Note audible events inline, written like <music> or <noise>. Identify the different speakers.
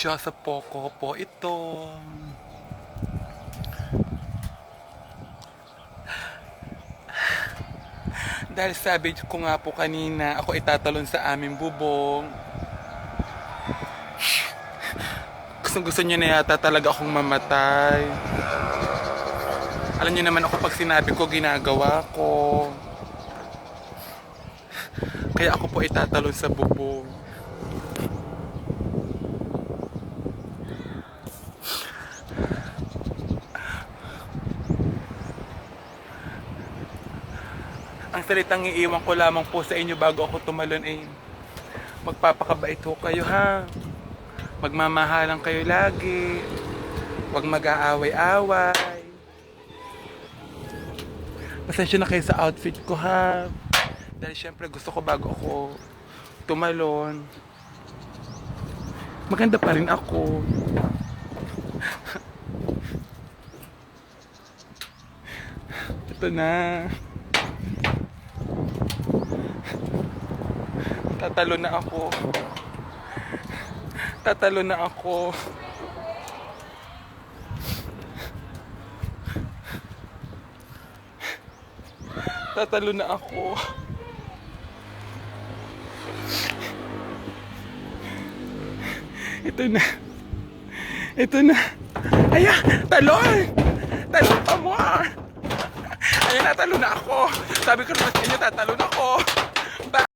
Speaker 1: Joseph Poco po ito. Dahil sabi ko nga po kanina, ako itatalon sa aming bubong. Gustong gusto niyo na yata talaga akong mamatay. Alam niyo naman ako pag sinabi ko, ginagawa ko. Kaya ako po itatalon sa bubong. Ang salitang iiwan ko lamang po sa inyo bago ako tumalon ay magpapakabait ho kayo ha. Magmamahalan kayo lagi. Huwag mag-aaway-away. Pasensya na kayo sa outfit ko ha. Dahil syempre gusto ko bago ako tumalon. Maganda pa rin ako. <laughs> Ito na. Tatalo na ako. Tatalo na ako. Tatalo na ako. Ito na. Ito na. Ayan! Talon! Talon pa mo! Ayan, natalo na ako. Sabi ko naman sa inyo, tatalo na ako.